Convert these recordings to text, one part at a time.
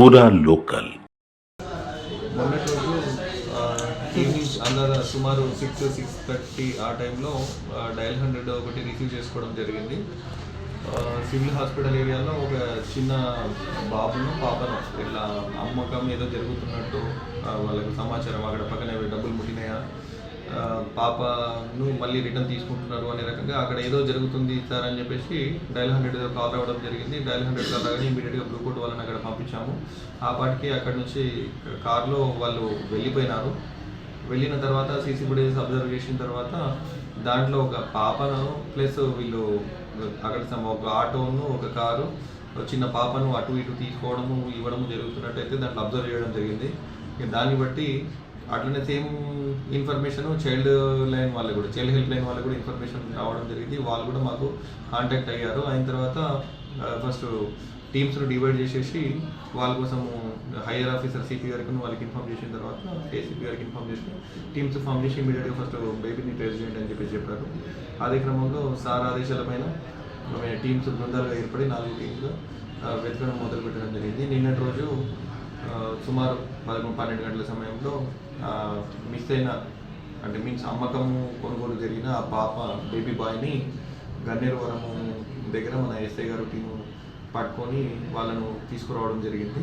పూరా లోకల్ మొన్నటి ఈవినింగ్ సుమారు సిక్స్ సిక్స్ థర్టీ ఆ టైంలో ఆ, డయల్ హండ్రెడ్ ఒకటి రిసీవ్ చేసుకోవడం జరిగింది సివిల్ హాస్పిటల్ ఏరియాలో ఒక చిన్న బాబును పాపను ఇట్లా అమ్మకం ఏదో జరుగుతున్నట్టు వాళ్ళకి సమాచారం అక్కడ పక్కన డబ్బులు ముట్టినాయా పాపను మళ్ళీ రిటర్న్ తీసుకుంటున్నారు అనే రకంగా అక్కడ ఏదో జరుగుతుంది సార్ అని చెప్పేసి డైల్ హండ్రెడ్ కాల్ రావడం జరిగింది డైల్ హండ్రెడ్ కాల్ రాగానే ఇమీడియట్గా బ్లూ కోట్ వాళ్ళని పంపించాము ఆ పాటికి అక్కడ నుంచి కారులో వాళ్ళు వెళ్ళిపోయినారు. వెళ్ళిన తర్వాత సీసీ ఫుటేజెస్ అబ్జర్వ్ చేసిన తర్వాత దాంట్లో ఒక పాపను ప్లస్ వీళ్ళు అక్కడ ఒక ఆటోను ఒక కారు ఒక చిన్న పాపను అటు ఇటు తీసుకోవడము ఇవ్వడము జరుగుతున్నట్టయితే దాంట్లో అబ్జర్వ్ చేయడం జరిగింది. దాన్ని బట్టి అట్లనే సేమ్ ఇన్ఫర్మేషన్ చైల్డ్ లైన్ వాళ్ళు కూడా చైల్డ్ హెల్ప్ లైన్ వాళ్ళు కూడా ఇన్ఫర్మేషన్ రావడం జరిగింది. వాళ్ళు కూడా మాకు కాంటాక్ట్ అయ్యారు. అయిన తర్వాత ఫస్ట్ టీమ్స్ను డివైడ్ చేసేసి వాళ్ళ కోసం హైయర్ ఆఫీసర్ సిపి గారికి వాళ్ళకి ఇన్ఫామ్ చేసిన తర్వాత ఏసీపీ గారికి ఇన్ఫామ్ చేసి టీమ్స్ ఫామ్ చేసి ఇమీడియట్గా ఫస్ట్ బేబీని ట్రేస్ చేయండి అని చెప్పేసి చెప్పారు. అదే క్రమంలో సార్ ఆదేశాల పైన టీమ్స్ బృందాలుగా ఏర్పడి నాలుగు టీమ్స్ వెతకడం మొదలు పెట్టడం జరిగింది. నిన్నటి రోజు సుమారు పదకొండు పన్నెండు గంటల సమయంలో మిస్ అయిన అంటే మీన్స్ అమ్మకము కొనుగోలు జరిగిన ఆ పాప బేబీ బాయ్ని గన్నేరువరము దగ్గర మన ఎస్ఐ గారు టీము పట్టుకొని వాళ్ళను తీసుకురావడం జరిగింది.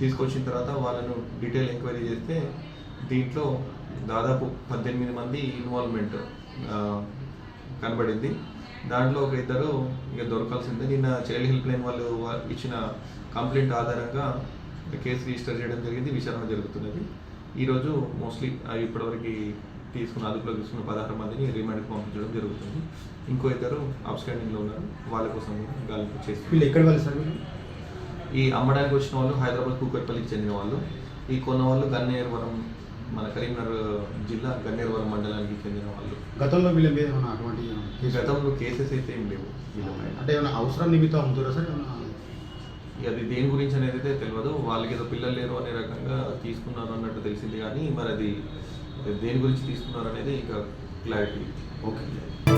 తీసుకొచ్చిన తర్వాత వాళ్ళను డీటెయిల్ ఎంక్వైరీ చేస్తే దీంట్లో దాదాపు పద్దెనిమిది మంది ఇన్వాల్వ్మెంట్ కనబడింది. దాంట్లో ఒక ఇద్దరు ఇక దొరకాల్సిందే. నిన్న చైల్డ్ హెల్ప్ లైన్ వాళ్ళు ఇచ్చిన కంప్లైంట్ ఆధారంగా కేసు రిజిస్టర్ చేయడం జరిగింది విచారణ జరుగుతున్నది. ఈరోజు మోస్ట్లీ ఇప్పటివరకు తీసుకున్న అదుపులో తీసుకున్న పదహారు మందిని రిమాండ్కి పంపించడం జరుగుతుంది. ఇంకో ఇద్దరు అబ్స్టాండింగ్లో ఉన్నారు. వాళ్ళ కోసం గాలింపు చేసి వీళ్ళు ఎక్కడ వాళ్ళు సార్ ఈ అమ్మడానికి వచ్చిన వాళ్ళు హైదరాబాద్ కూకట్పల్లికి చెందిన వాళ్ళు. ఈ కొన్న వాళ్ళు గన్నేరువరం మన కరీంనగర్ జిల్లా గన్నేరువరం మండలానికి చెందిన వాళ్ళు. గతంలో వీళ్ళ మీద ఏమైనా అటువంటి గతంలో కేసెస్ అయితే ఏం లేవు అంటే ఏమైనా అవసరం నిమిత్తం అమ్ముతారా సార్? ఏమైనా అది దేని గురించి అనేది అయితే తెలియదు వాళ్ళకి ఏదో పిల్లలు లేరు అనే రకంగా తీసుకున్నారు అన్నట్టు తెలిసింది కానీ మరి అది దేని గురించి తీసుకున్నారు అనేది ఇంకా క్లారిటీ ఓకే